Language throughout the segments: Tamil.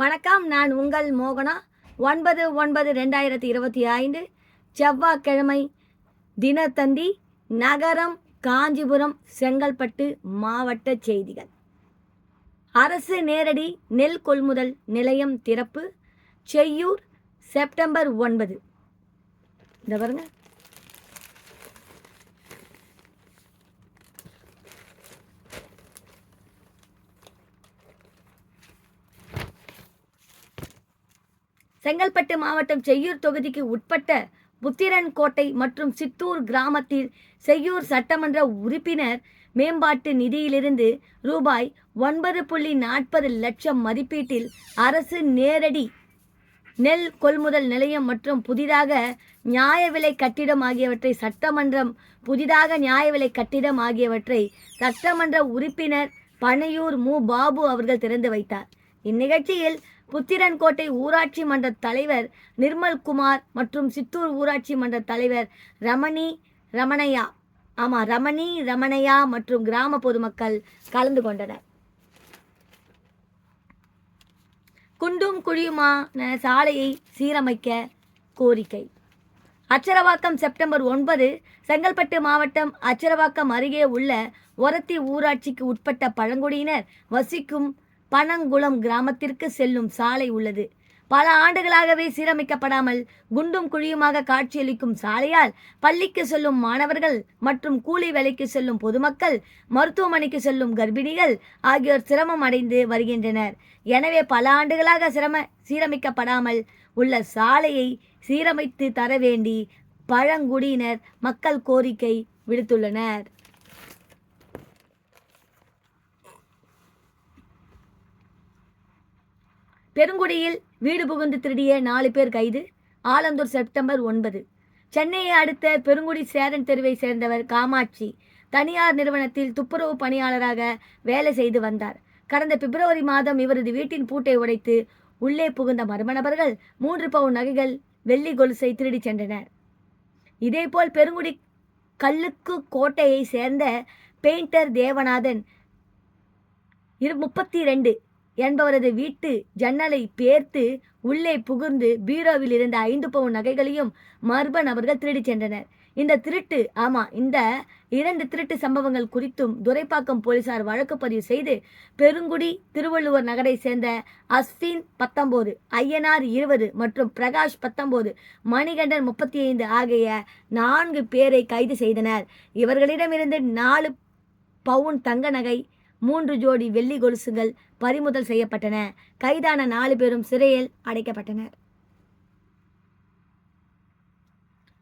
வணக்கம் நான் உங்கள் மோகனா. ஒன்பது ஒன்பது ரெண்டாயிரத்தி இருபத்தி ஐந்து செவ்வாய்க்கிழமை தினத்தந்தி நகரம் காஞ்சிபுரம் செங்கல்பட்டு மாவட்ட செய்திகள். அரசு நேரடி நெல் கொள்முதல் நிலையம் திறப்பு. செய்யூர் செப்டம்பர் ஒன்பது. இந்த பாருங்கள் செங்கல்பட்டு மாவட்டம் செய்யூர் தொகுதிக்கு உட்பட்ட புத்திரன்கோட்டை மற்றும் சித்தூர் கிராமத்தில் செய்யூர் சட்டமன்ற உறுப்பினர் மேம்பாட்டு நிதியிலிருந்து ரூபாய் ஒன்பது புள்ளி நாற்பது லட்சம் மதிப்பீட்டில் அரசு நேரடி நெல் கொள்முதல் நிலையம் மற்றும் புதிதாக நியாய விலை கட்டிடம் ஆகியவற்றை சட்டமன்றம் புதிதாக நியாய விலை கட்டிடம் ஆகியவற்றை சட்டமன்ற உறுப்பினர் பனையூர் மு. பாபு அவர்கள் திறந்து வைத்தார். இந்நிகழ்ச்சியில் புத்திரன்கோட்டை ஊராட்சி மன்ற தலைவர் நிர்மல்குமார் மற்றும் சித்தூர் ஊராட்சி மன்ற தலைவர் ரமணி ரமணையா. ஆமாம் ரமணி ரமணையா மற்றும் கிராம பொதுமக்கள் கலந்து கொண்டனர். குண்டும் குழியுமான சாலையை சீரமைக்க கோரிக்கை. அச்சரவாக்கம் செப்டம்பர் ஒன்பது செங்கல்பட்டு மாவட்டம் அச்சரவாக்கம் அருகே உள்ள ஒரத்தி ஊராட்சிக்கு உட்பட்ட பழங்குடியினர் வசிக்கும் பனங்குளம் கிராமத்திற்கு செல்லும் சாலை உள்ளது. பல ஆண்டுகளாகவே சீரமைக்கப்படாமல் குண்டும் குழியுமாக காட்சியளிக்கும் சாலையால் பள்ளிக்கு செல்லும் மாணவர்கள் மற்றும் கூலி வேலைக்கு செல்லும் பொதுமக்கள் மருத்துவமனைக்கு செல்லும் கர்ப்பிணிகள் ஆகியோர் சிரமம் அடைந்து வருகின்றனர். எனவே பல ஆண்டுகளாக சிரம சீரமைக்கப்படாமல் உள்ள சாலையை சீரமைத்து தர வேண்டி பழங்குடியினர் மக்கள் கோரிக்கை விடுத்துள்ளனர். பெருங்குடியில் வீடு புகுந்து திருடிய நாலு பேர் கைது. ஆலந்தூர் செப்டம்பர் ஒன்பது. சென்னையை அடுத்த பெருங்குடி சேரன் தெருவை சேர்ந்தவர் காமாட்சி. தனியார் நிறுவனத்தில் துப்புரவு பணியாளராக வேலை செய்து வந்தார். கடந்த பிப்ரவரி மாதம் இவரது வீட்டின் பூட்டை உடைத்து உள்ளே புகுந்த மர்ம நபர்கள் மூன்று பவுன் நகைகள் வெள்ளி கொலுசை திருடி சென்றனர். இதேபோல் பெருங்குடி கல்லுக்கு கோட்டையை சேர்ந்த பெயிண்டர் தேவநாதன் இரு முப்பத்தி ரெண்டு என்பவரது வீட்டு ஜன்னலை பேர்த்து உள்ளே புகுந்து பீரோவில் இருந்த ஐந்து பவுன் நகைகளையும் மர்ம நபர்கள் திருடிச் சென்றனர். இந்த திருட்டு ஆமா இந்த இரண்டு திருட்டு சம்பவங்கள் குறித்தும் துரைப்பாக்கம் போலீசார் வழக்கு பதிவு செய்து பெருங்குடி திருவள்ளுவர் நகரை சேர்ந்த அஸ்வின் பத்தொன்பது ஐயனார் இருபது மற்றும் பிரகாஷ் பத்தொன்பது மணிகண்டன் முப்பத்தி ஐந்து ஆகிய நான்கு பேரை கைது செய்தனர். இவர்களிடமிருந்து நாலு பவுன் தங்க நகை மூன்று ஜோடி வெள்ளி கொலுசுகள் பறிமுதல் செய்யப்பட்டன. கைதான நாலு பேரும் சிறையில் அடைக்கப்பட்டனர்.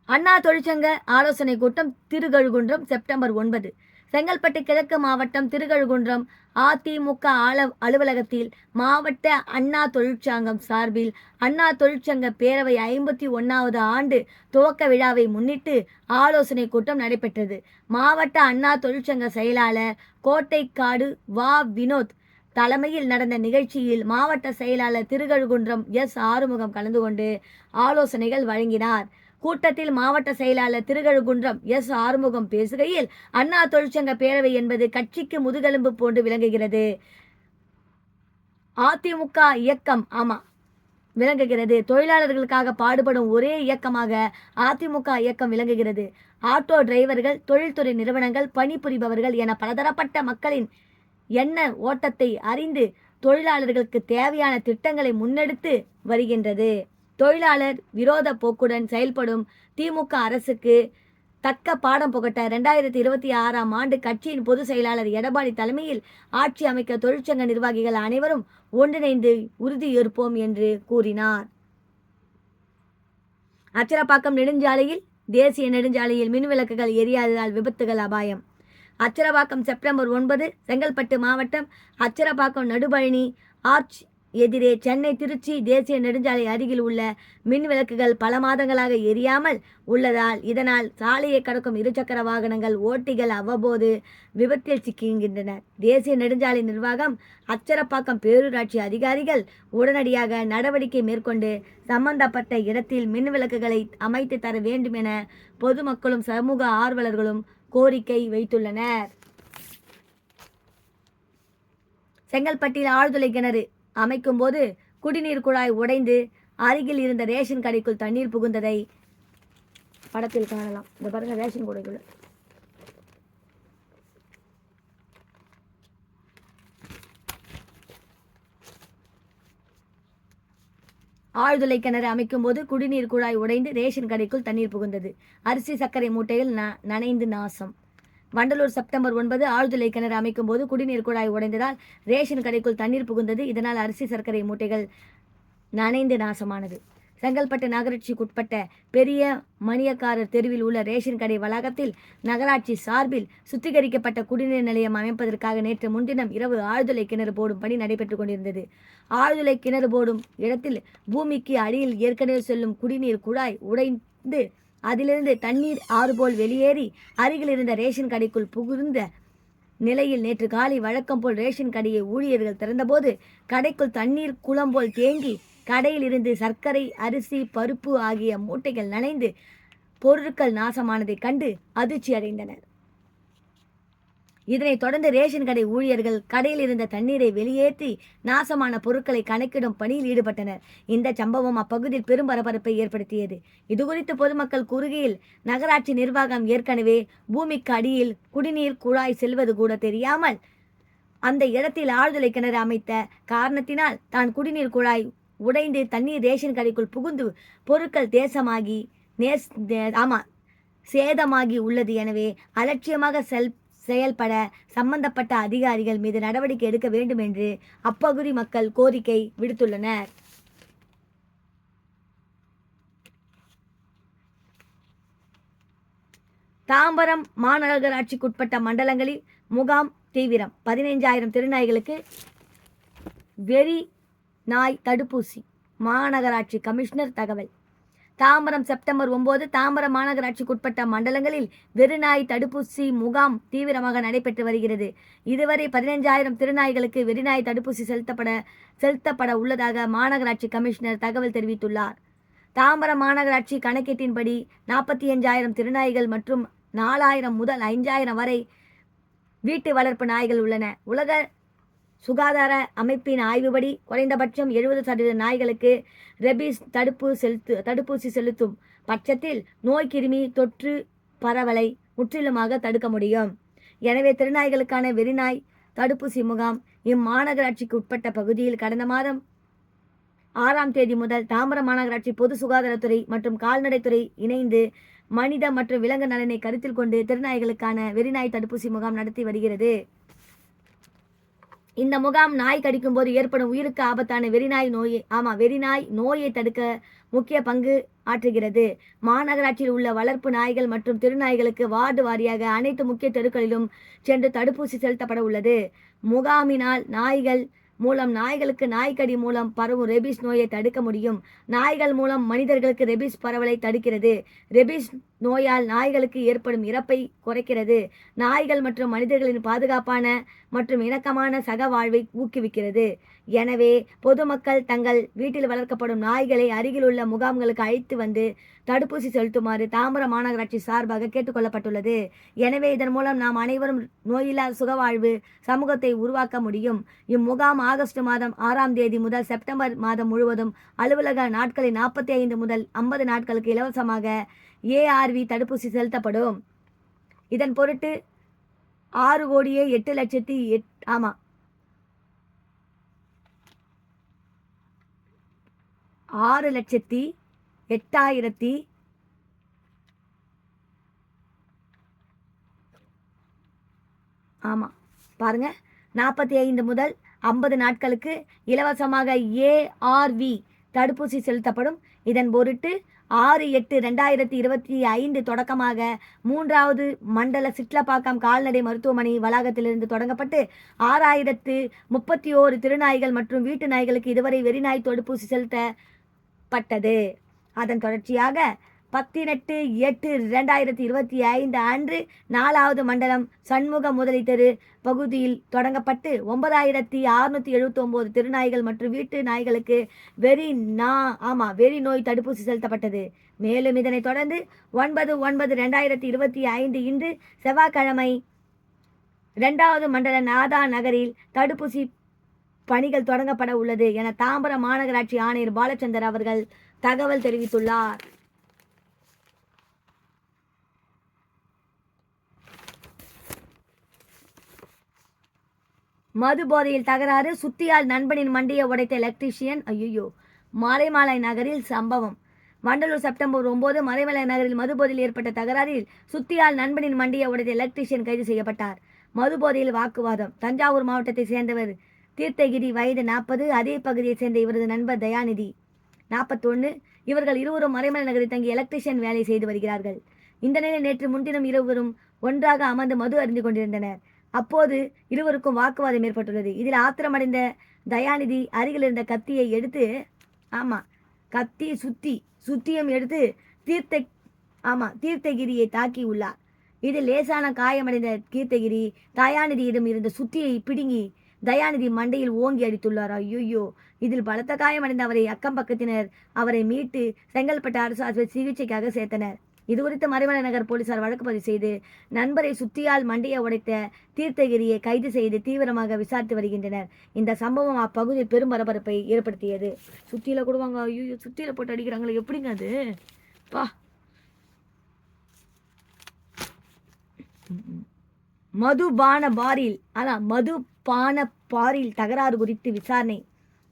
அண்ணா தொழிற்சங்க ஆலோசனை கூட்டம் திருகழுகுன்றம் செப்டம்பர் ஒன்பது. செங்கல்பட்டு கிழக்கு மாவட்டம் திருகழுகுன்றம் அதிமுக ஆல அலுவலகத்தில் மாவட்ட அண்ணா தொழிற்சங்கம் சார்பில் அண்ணா தொழிற்சங்க பேரவை ஐம்பத்தி ஒன்றாவது ஆண்டு துவக்க விழாவை முன்னிட்டு ஆலோசனை கூட்டம் நடைபெற்றது. மாவட்ட அண்ணா தொழிற்சங்க செயலாளர் கோட்டைக்காடு வா. வினோத் தலைமையில் நடந்த நிகழ்ச்சியில் மாவட்ட செயலாளர் திருகழுகுன்றம் எஸ் ஆறுமுகம் கலந்து கொண்டு ஆலோசனைகள் வழங்கினார். கூட்டத்தில் மாவட்ட செயலாளர் திருகழுகுன்றம் எஸ் ஆறுமுகம் பேசுகையில் அண்ணா தொழிற்சங்க பேரவை என்பது கட்சிக்கு முதுகெலும்பு போன்று விளங்குகிறது. அதிமுக இயக்கம் ஆமா விளங்குகிறது. தொழிலாளர்களுக்காக பாடுபடும் ஒரே இயக்கமாக அதிமுக இயக்கம் விளங்குகிறது. ஆட்டோ டிரைவர்கள் தொழில்துறை நிறுவனங்கள் பணிபுரிபவர்கள் என பலதரப்பட்ட மக்களின் எண்ண ஓட்டத்தை அறிந்து தொழிலாளர்களுக்கு தேவையான திட்டங்களை முன்னெடுத்து வருகின்றது. தொழிலாளர் விரோத போக்குடன் செயல்படும் திமுக அரசுக்கு தக்க பாடம் புகட்ட ரெண்டாயிரத்தி இருபத்தி ஆறாம் ஆண்டு கட்சியின் பொதுச் செயலாளர் எடப்பாடி தலைமையில் ஆட்சி அமைக்க தொழிற்சங்க நிர்வாகிகள் அனைவரும் ஒன்றிணைந்து உறுதியேற்போம் என்று கூறினார். அச்சரப்பாக்கம் நெடுஞ்சாலையில் தேசிய நெடுஞ்சாலையில் மின் விளக்குகள் எரியாததால் விபத்துகள் அபாயம். அச்சரப்பாக்கம் செப்டம்பர் ஒன்பது செங்கல்பட்டு மாவட்டம் அச்சரப்பாக்கம் நடுபழனி ஆர்ச் எதிரே சென்னை திருச்சி தேசிய நெடுஞ்சாலை அருகில் உள்ள மின் விளக்குகள் பல மாதங்களாக எரியாமல் உள்ளதால் இதனால் சாலையை கடக்கும் இருசக்கர வாகனங்கள் ஓட்டிகள் அவ்வப்போது விபத்தில் சிக்குகின்றனர் தேசிய நெடுஞ்சாலை நிர்வாகம் அச்சரப்பாக்கம் பேரூராட்சி அதிகாரிகள் உடனடியாக நடவடிக்கை மேற்கொண்டு சம்பந்தப்பட்ட இடத்தில் மின் விளக்குகளை அமைத்து தர வேண்டும் என பொதுமக்களும் சமூக ஆர்வலர்களும் கோரிக்கை வைத்துள்ளனர். செங்கல்பட்டில் ஆழ்துளை கிணறு அமைக்கும்போது குடிநீர் குழாய் உடைந்து அருகில் இருந்த ரேஷன் கடைக்குள் தண்ணீர் புகுந்ததை படத்தில் காணலாம். இந்த பாருங்க ரேஷன் கூடைக்குள்ள. ஆழ்துளை கிணறு அமைக்கும் போது குடிநீர் குழாய் உடைந்து ரேஷன் கடைக்குள் தண்ணீர் புகுந்தது. அரிசி சர்க்கரை மூட்டையில் ந நனைந்து நாசம். வண்டலூர் செப்டம்பர் ஒன்பது ஆழ்துளை கிணறு அமைக்கும் போது குடிநீர் குழாய் உடைந்ததால் ரேஷன் கடைக்குள் தண்ணீர் புகுந்தது. இதனால் அரிசி சர்க்கரை மூட்டைகள் நனைந்து நாசமானது. செங்கல்பட்டு நகராட்சிக்குட்பட்ட பெரிய மணியக்காரர் தெருவில் உள்ள ரேஷன் கடை வளாகத்தில் நகராட்சி சார்பில் சுத்திகரிக்கப்பட்ட குடிநீர் நிலையம் அமைப்பதற்காக நேற்று முன்தினம் இரவு ஆழ்துளை கிணறு போடும் பணி நடைபெற்றுக் கொண்டிருந்தது. ஆழ்துளை கிணறு போடும் இடத்தில் பூமிக்கு அடியில் ஏற்கனவே செல்லும் குடிநீர் குழாய் உடைந்து அதிலிருந்து தண்ணீர் ஆறு போல் வெளியேறி அருகில் இருந்த ரேஷன் கடைக்குள் புகுந்த நிலையில் நேற்று காலை வழக்கம் போல் ரேஷன் கடையை ஊழியர்கள் திறந்தபோது கடைக்குள் தண்ணீர் குளம் போல் தேங்கி கடையிலிருந்து சர்க்கரை அரிசி பருப்பு ஆகிய மூட்டைகள் நனைந்து பொருட்கள் நாசமானதைக் கண்டு அதிர்ச்சி அடைந்தனர். இதனைத் தொடர்ந்து ரேஷன் கடை ஊழியர்கள் கடையில் இருந்த தண்ணீரை வெளியேற்றி நாசமான பொருட்களை கணக்கிடும் பணியில் ஈடுபட்டனர். இந்த சம்பவம் அப்பகுதியில் பெரும் பரபரப்பை ஏற்படுத்தியது. இதுகுறித்து பொதுமக்கள் கூறுகையில் நகராட்சி நிர்வாகம் ஏற்கனவே பூமிக்கு அடியில் குடிநீர் குழாய் செல்வது கூட தெரியாமல் அந்த இடத்தில் ஆழ்துளை கிணறு அமைத்த காரணத்தினால் தான் குடிநீர் குழாய் உடைந்து தண்ணீர் ரேஷன் கடைக்குள் புகுந்து பொருட்கள் தேசமாகி நேஸ் ஆமாம் சேதமாகி உள்ளது. எனவே அலட்சியமாக செல் செயல்பட சம்பந்தப்பட்ட அதிகாரிகள் மீது நடவடிக்கை எடுக்க வேண்டும் என்று அப்பகுதி மக்கள் கோரிக்கை விடுத்துள்ளனர். தாம்பரம் மாநகராட்சிக்குட்பட்ட மண்டலங்களில் முகாம் தீவிரம். பதினைஞ்சாயிரம் திருநாய்களுக்கு வெறி நாய் தடுப்பூசி. மாநகராட்சி கமிஷனர் தகவல். தாம்பரம் செப்டம்பர் ஒன்பது தாம்பரம் மாநகராட்சிக்குட்பட்ட மண்டலங்களில் வெறிநாய் தடுப்பூசி முகாம் தீவிரமாக நடைபெற்று வருகிறது. இதுவரை பதினைஞ்சாயிரம் திருநாய்களுக்கு வெறிநாய் தடுப்பூசி செலுத்தப்பட செலுத்தப்பட உள்ளதாக மாநகராட்சி கமிஷனர் தகவல் தெரிவித்துள்ளார். தாம்பரம் மாநகராட்சி கணக்கீட்டின்படி நாற்பத்தி அஞ்சாயிரம் திருநாய்கள் மற்றும் நாலாயிரம் முதல் ஐந்தாயிரம் வரை வீட்டு வளர்ப்பு நாய்கள் உள்ளன. உலக சுகாதார அமைப்பின் ஆய்வுபடி குறைந்தபட்சம் எழுபது சதவீத நாய்களுக்கு ரெபிஸ் தடுப்பு செலுத்து தடுப்பூசி செலுத்தும் பட்சத்தில் நோய் கிருமி தொற்று பரவலை முற்றிலுமாக தடுக்க முடியும். எனவே திருநாய்களுக்கான வெறிநாய் தடுப்பூசி முகாம் இம்மாநகராட்சிக்கு உட்பட்ட பகுதியில் கடந்த மாதம் ஆறாம் தேதி முதல் தாம்பரம் மாநகராட்சி பொது சுகாதாரத்துறை மற்றும் கால்நடைத்துறை இணைந்து மனித மற்றும் விலங்கு நலனை கருத்தில் கொண்டு திருநாய்களுக்கான வெறிநாய் தடுப்பூசி முகாம் நடத்தி வருகிறது. இந்த முகாம் நாய் கடிக்கும் போது ஏற்படும் உயிருக்கு ஆபத்தான வெறிநாய் நோயை ஆமா வெறிநாய் நோயை தடுக்க முக்கிய பங்கு ஆற்றுகிறது. மாநகராட்சியில் உள்ள வளர்ப்பு நாய்கள் மற்றும் திருநாய்களுக்கு வார்டு வாரியாக அனைத்து முக்கிய தெருக்களிலும் சென்று தடுப்பூசி செலுத்தப்பட உள்ளது. முகாமினால் நாய்கள் மூலம் நாய்களுக்கு நாய்க்கடி மூலம் பரவும் ரெபிஸ் நோயை தடுக்க முடியும். நாய்கள் மூலம் மனிதர்களுக்கு ரெபிஸ் பரவலை தடுக்கிறது. ரெபிஸ் நோயால் நாய்களுக்கு ஏற்படும் இறப்பை குறைக்கிறது. நாய்கள் மற்றும் மனிதர்களின் பாதுகாப்பான மற்றும் இணக்கமான சக வாழ்வை ஊக்குவிக்கிறது. எனவே பொதுமக்கள் தங்கள் வீட்டில் வளர்க்கப்படும் நாய்களை அருகிலுள்ள முகாம்களுக்கு அழைத்து வந்து தடுப்பூசி செலுத்துமாறு தாம்பரம் மாநகராட்சி சார்பாக கேட்டுக்கொள்ளப்பட்டுள்ளது. எனவே இதன் மூலம் நாம் அனைவரும் நோயில்லா சுகவாழ்வு சமூகத்தை உருவாக்க முடியும். இம்முகாம் ஆகஸ்ட் மாதம் ஆறாம் தேதி முதல் செப்டம்பர் மாதம் முழுவதும் அலுவலக நாட்களில் நாற்பத்தி ஐந்து முதல் ஐம்பது நாட்களுக்கு இலவசமாக ஏஆர்வி தடுப்பூசி செலுத்தப்படும். இதன் பொருட்டு ஆறு கோடியே எட்டு லட்சத்தி எட் ஆமாம் ஆறு லட்சத்தி எட்டாயிரத்தி ஆமாம் பாருங்க. நாற்பத்தி ஐந்து முதல் ஐம்பது நாட்களுக்கு இலவசமாக ஏஆர்வி தடுப்பூசி செலுத்தப்படும். இதன் பொருட்டு ஆறு எட்டு ரெண்டாயிரத்தி இருபத்தி ஐந்து தொடக்கமாக மூன்றாவது மண்டல சிட்லப்பாக்கம் கால்நடை மருத்துவமனை வளாகத்திலிருந்து தொடங்கப்பட்டு ஆறாயிரத்து முப்பத்தி ஓரு திருநாய்கள் மற்றும் வீட்டு நாய்களுக்கு இதுவரை வெறிநாய் தடுப்பூசி பட்டது. அதன் தொடர்ச்சியாக பத்தினெட்டு எட்டு ரெண்டாயிரத்தி இருபத்தி ஐந்து அன்று நாலாவது மண்டலம் சண்முக முதலி தெரு பகுதியில் தொடங்கப்பட்டு ஒன்பதாயிரத்தி அறுநூத்தி எழுபத்தி ஒன்பது திருநாய்கள் மற்றும் வீட்டு நாய்களுக்கு வெறி நா ஆமாம் வெறி நோய் தடுப்பூசி செலுத்தப்பட்டது. மேலும் இதனைத் தொடர்ந்து ஒன்பது ஒன்பது ரெண்டாயிரத்தி இருபத்தி ஐந்து இன்று செவ்வாய்க்கிழமை இரண்டாவது மண்டல நாதா நகரில் தடுப்பூசி பணிகள் தொடங்கப்பட உள்ளது என தாம்பரம் மாநகராட்சி ஆணையர் பாலச்சந்தர் அவர்கள் தகவல் தெரிவித்துள்ளார். மது போதையில் தகராறு சுத்தியால் நண்பனின் மண்டியை உடைத்த எலக்ட்ரீஷியன் ஐயோ மலைமாலை நகரில் சம்பவம். வண்டலூர் செப்டம்பர் ஒன்பது மறைமலை நகரில் மதுபோதையில் ஏற்பட்ட தகராறில் சுத்தியால் நண்பனின் மண்டியை உடைத்த எலக்ட்ரீஷியன் கைது செய்யப்பட்டார். மதுபோதையில் வாக்குவாதம். தஞ்சாவூர் மாவட்டத்தை சேர்ந்தவர் தீர்த்தகிரி வயது நாற்பது அதே பகுதியைச் சேர்ந்த இவரது நண்பர் தயாநிதி நாற்பத்தொன்று இவர்கள் இருவரும் மறைமலை நகரில் தங்கி எலக்ட்ரீஷியன் வேலை செய்து வருகிறார்கள். இந்த நிலையில் நேற்று முன்தினம் இருவரும் ஒன்றாக அமர்ந்து மது அறிந்து கொண்டிருந்தனர். அப்போது இருவருக்கும் வாக்குவாதம் ஏற்பட்டுள்ளது. இதில் ஆத்திரமடைந்த தயாநிதி அருகில் இருந்த கத்தியை எடுத்து ஆமாம் கத்தி சுத்தி சுத்தியும் எடுத்து தீர்த்த ஆமாம் தீர்த்தகிரியை தாக்கி உள்ளார். இதில் லேசான காயமடைந்த கீர்த்தகிரி தயாநிதியிடம் இருந்த சுத்தியை பிடுங்கி தயாநிதி மண்டையில் ஓங்கி அடித்துள்ளார். ஐயோ இதில் பலத்த காயமடைந்த அவரை அக்கம் பக்கத்தினர் அவரை மீட்டு செங்கல்பட்டு அரசு ஆஸ்பத்திரி சிகிச்சைக்காக சேர்த்தனர். இதுகுறித்து மறைமலை நகர் போலீசார் வழக்கு பதிவு செய்து நண்பரை சுத்தியால் மண்டையை உடைத்த தீர்த்தகிரியை கைது செய்து தீவிரமாக விசாரித்து வருகின்றனர். இந்த சம்பவம் அப்பகுதியில் பெரும் பரபரப்பை ஏற்படுத்தியது. சுத்தியில கொடுவாங்க. ஐயோ சுத்தியில போட்டு அடிக்கிறாங்களே எப்படிங்க அது? பா. மதுபான பாரில் அதான் மது பாரில் தகராறு குறித்து விசாரணை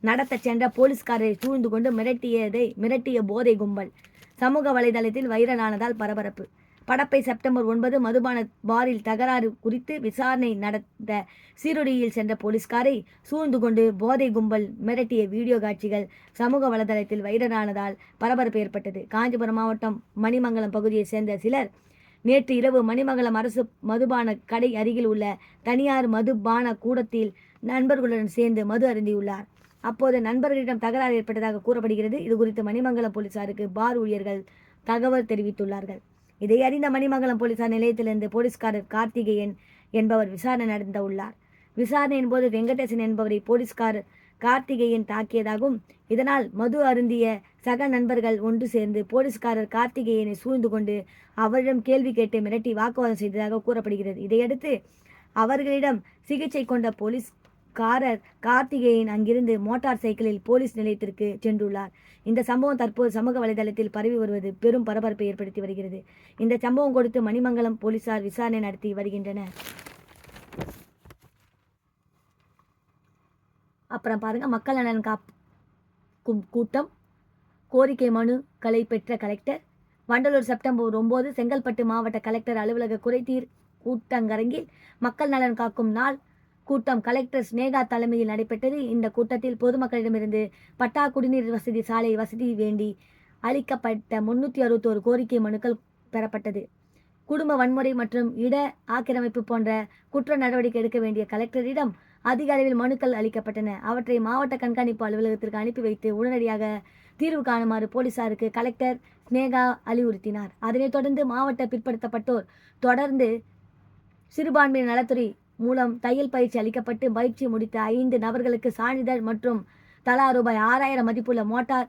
நடத்த சென்ற போலீஸ்காரரை சூழ்ந்து கொண்டு மிரட்டியதை மிரட்டிய போதை கும்பல். சமூக வலைதளத்தில் வைரலானதால் பரபரப்பு. படப்பை செப்டம்பர் ஒன்பது மதுபான பாரில் தகராறு குறித்து விசாரணை நடத்த சீருடியில் சென்ற போலீஸ்காரை சூழ்ந்து கொண்டு போதை கும்பல் மிரட்டிய வீடியோ காட்சிகள் சமூக வலைதளத்தில் வைரலானதால் பரபரப்பு ஏற்பட்டது. காஞ்சிபுரம் மாவட்டம் மணிமங்கலம் பகுதியைச் சேர்ந்த சிலர் நேற்று இரவு மணிமங்கலம் அரசு மதுபான கடை அருகில் உள்ள தனியார் மதுபான கூடத்தில் நண்பர்களுடன் சேர்ந்து மது அருந்தியுள்ளார். அப்போது நண்பர்களிடம் தகராறு ஏற்பட்டதாக கூறப்படுகிறது. இது குறித்து மணிமங்கலம் போலீசாருக்கு பார் ஊழியர்கள் தகவல் தெரிவித்துள்ளார்கள். இதை அறிந்த மணிமங்கலம் போலீசார் நிலையத்திலிருந்து போலீஸ்காரர் கார்த்திகேயன் என்பவர் விசாரணை நடந்த உள்ளார். விசாரணையின் போது வெங்கடேசன் என்பவரை போலீஸ்காரர் கார்த்திகேயன் தாக்கியதாகவும் இதனால் மது அருந்திய சக நண்பர்கள் ஒன்று சேர்ந்து போலீஸ்காரர் கார்த்திகேயனை சூழ்ந்து கொண்டு அவரிடம் கேள்வி கேட்டு மிரட்டி வாக்குவாதம் செய்ததாக கூறப்படுகிறது. இதையடுத்து அவர்களிடம் சிகிச்சை கொண்ட போலீஸ்காரர் கார்த்திகேயன் அங்கிருந்து மோட்டார் சைக்கிளில் போலீஸ் நிலையத்திற்கு சென்றுள்ளார். இந்த சம்பவம் தற்போது சமூக வலைதளத்தில் பரவி வருவது பெரும் பரபரப்பை ஏற்படுத்தி வருகிறது. இந்த சம்பவம் கொடுத்து மணிமங்கலம் போலீசார் விசாரணை நடத்தி வருகின்றனர். அப்புறம் பாருங்கள் மக்கள் நலன் காக்கும் கூட்டம். கோரிக்கை மனுக்களை பெற்ற கலெக்டர் வண்டலூர் செப்டம்பர் ஒம்பது செங்கல்பட்டு மாவட்ட கலெக்டர் அலுவலக குறைதீர் கூட்டங்கரங்கில் மக்கள் நலன் காக்கும் நாள். கூட்டம் கலெக்டர் ஸ்னேகா தலைமையில் நடைபெற்றது. இந்த கூட்டத்தில் பொதுமக்களிடமிருந்து பட்டா குடிநீர் வசதி சாலை வசதி வேண்டி அளிக்கப்பட்ட முன்னூற்றி அறுபத்தோரு கோரிக்கை மனுக்கள் பெறப்பட்டது. குடும்ப வன்முறை மற்றும் இட ஆக்கிரமிப்பு போன்ற குற்ற நடவடிக்கை எடுக்க வேண்டிய கலெக்டரிடம் அதிக அளவில் மனுக்கள் அளிக்கப்பட்டன. அவற்றை மாவட்ட கண்காணிப்பு அலுவலகத்திற்கு அனுப்பி வைத்து உடனடியாக தீர்வு காணுமாறு போலீசாருக்கு கலெக்டர் ஸ்னேகா அறிவுறுத்தினார். அதனைத் தொடர்ந்து மாவட்ட பிற்படுத்தப்பட்டோர் தொடர்ந்து சிறுபான்மையினர் நலத்துறை மூலம் தையல் பயிற்சி அளிக்கப்பட்டு பயிற்சி முடித்த ஐந்து நபர்களுக்கு சான்றிதழ் மற்றும் தலா ரூபாய் ஆறாயிரம் மதிப்புள்ள மோட்டார்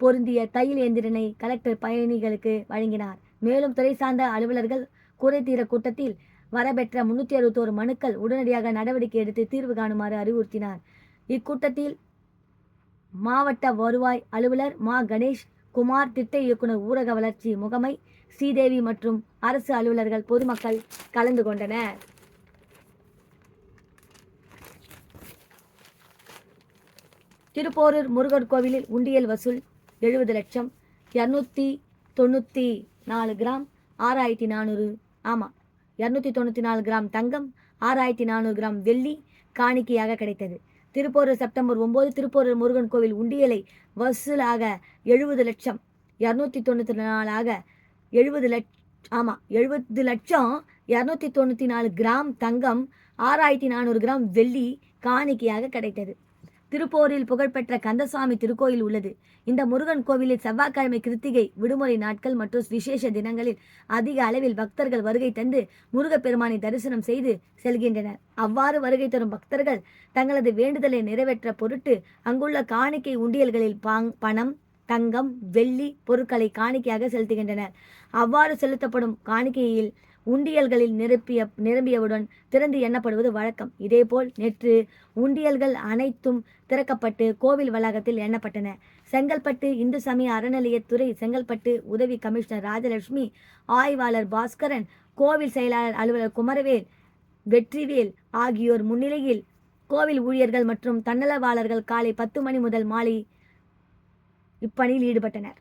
பொருந்திய தையல் எந்திரனை கலெக்டர் பயணிகளுக்கு வழங்கினார். மேலும் துறை சார்ந்த அலுவலர்கள் குறைதீர கூட்டத்தில் வரபெற்ற முன்னூற்றி அறுபத்தோரு மனுக்கள் உடனடியாக நடவடிக்கை எடுத்து தீர்வு காணுமாறு அறிவுறுத்தினார். இக்கூட்டத்தில் மாவட்ட வருவாய் அலுவலர் மா. கணேஷ் குமார் திட்ட இயக்குனர் ஊரக வளர்ச்சி முகமை ஸ்ரீதேவி மற்றும் அரசு அலுவலர்கள் பொதுமக்கள் கலந்து கொண்டனர். திருப்போரூர் முருகன் கோவிலில் உண்டியல் வசூல் எழுபது லட்சம் இரநூத்தி தொண்ணூற்றி நாலு கிராம் ஆறாயிரத்தி நானூறு ஆமாம் இரநூத்தி தொண்ணூற்றி நாலு கிராம் தங்கம் ஆறாயிரத்தி நானூறு கிராம் வெள்ளி காணிக்கையாக கிடைத்தது. திருப்போரூர் செப்டம்பர் ஒம்பது திருப்போரூர் முருகன் கோவில் உண்டியலை வசூலாக எழுபது லட்சம் இரநூத்தி தொண்ணூற்றி நாலாக எழுபது லட்ச ஆமாம் எழுபது லட்சம் இரநூத்தி தொண்ணூற்றி நாலு கிராம் தங்கம் ஆறாயிரத்தி நானூறு கிராம் வெள்ளி காணிக்கையாக கிடைத்தது. திருப்போரில் புகழ்பெற்ற கந்தசுவாமி திருக்கோயில் உள்ளது. இந்த முருகன் கோவிலில் செவ்வாய்க்கிழமை கிருத்திகை விடுமுறை நாட்கள் மற்றும் விசேஷ தினங்களில் அதிக அளவில் பக்தர்கள் வருகை தந்து முருகப்பெருமானை தரிசனம் செய்து செல்கின்றனர். அவ்வாறு வருகை தரும் பக்தர்கள் தங்களது வேண்டுதலை நிறைவேற்ற பொருட்டு அங்குள்ள காணிக்கை உண்டியல்களில் பாங் பணம் தங்கம் வெள்ளி பொருட்களை காணிக்கையாக செலுத்துகின்றனர். அவ்வாறு செலுத்தப்படும் காணிக்கையில் உண்டியல்களில் நிரப்பிய நிரம்பியவுடன் திறந்து எண்ணப்படுவது வழக்கம். இதேபோல் நேற்று உண்டியல்கள் அனைத்தும் திறக்கப்பட்டு கோவில் வளாகத்தில் எண்ணப்பட்டன. செங்கல்பட்டு இந்து சமய அறநிலையத்துறை செங்கல்பட்டு உதவி கமிஷனர் ராஜலட்சுமி ஆய்வாளர் பாஸ்கரன் கோவில் செயலாளர் அலுவலர் குமரவேல் வெற்றிவேல் ஆகியோர் முன்னிலையில் கோவில் ஊழியர்கள் மற்றும் தன்னலவாளர்கள் காலை பத்து மணி முதல் மாலை இப்பணியில் ஈடுபட்டனர்.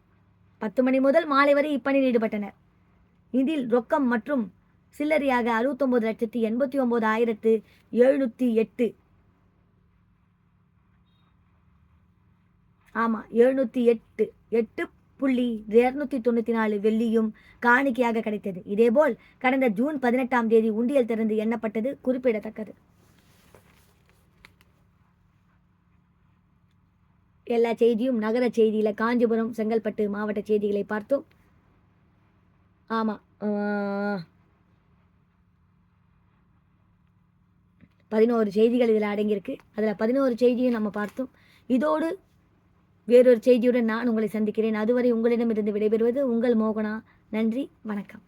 பத்து மணி முதல் மாலை வரை இப்பணியில் ஈடுபட்டனர். இதில் ரொக்கம் மற்றும் சில்லறையாக அறுபத்தொம்பது லட்சத்தி எண்பத்தி ஒம்பது ஆயிரத்து எழுநூற்றி எட்டு. ஆமாம் எழுநூற்றி எட்டு எட்டு புள்ளி இரநூத்தி தொண்ணூற்றி நாலு வெள்ளியும் காணிக்கையாக கிடைத்தது. இதேபோல் கடந்த ஜூன் பதினெட்டாம் தேதி உண்டியல் திறந்து எண்ணப்பட்டது குறிப்பிடத்தக்கது. எல்லா செய்தியும் நகர செய்தியில் காஞ்சிபுரம் செங்கல்பட்டு மாவட்ட செய்திகளை பார்த்தோம். ஆமாம் பதினோரு செய்திகள் இதில் அடங்கியிருக்கு. அதில் பதினோரு செய்தியும் நம்ம பார்த்தோம். இதோடு வேறொரு செய்தியுடன் நான் உங்களை சந்திக்கிறேன். அதுவரை உங்களிடமிருந்து விடைபெறுவது உங்கள் மோகனா. நன்றி. வணக்கம்.